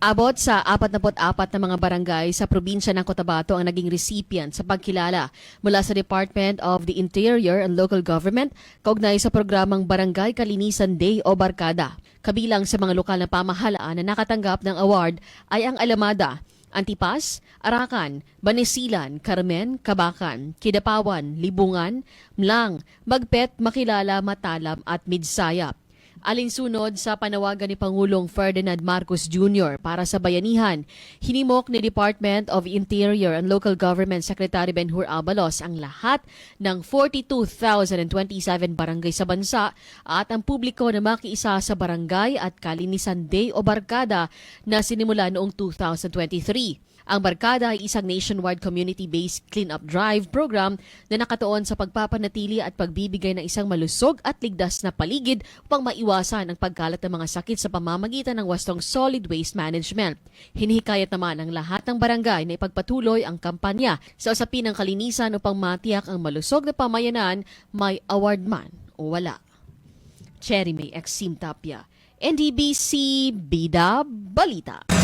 Abot sa 44 na mga barangay sa probinsya ng Cotabato ang naging recipient sa pagkilala mula sa Department of the Interior and Local Government kaugnay sa programang Barangay Kalinisan Day o Barkada. Kabilang sa mga lokal na pamahalaan na nakatanggap ng award ay ang Alamada, Antipas, Arakan, Banisilan, Carmen, Kabakan, Kidapawan, Libungan, Mlang, Magpet, Makilala, Matalam at Midsayap. Alinsunod sa panawagan ni Pangulong Ferdinand Marcos Jr. para sa bayanihan, hinimok ni Department of Interior and Local Government Secretary Benhur Abalos ang lahat ng 42,027 barangay sa bansa at ang publiko na makiisa sa barangay at kalinisan day o barkada na sinimula noong 2023. Ang Barkada ay isang nationwide community-based clean-up drive program na nakatuon sa pagpapanatili at pagbibigay ng isang malusog at ligtas na paligid upang maiwasan ang pagkalat ng mga sakit sa pamamagitan ng wastong solid waste management. Hinihikayat naman ang lahat ng barangay na ipagpatuloy ang kampanya sa usapin ng kalinisan upang matiyak ang malusog na pamayanan may award man o wala. Cherry May Exim Tapia, NDBC Bida Balita.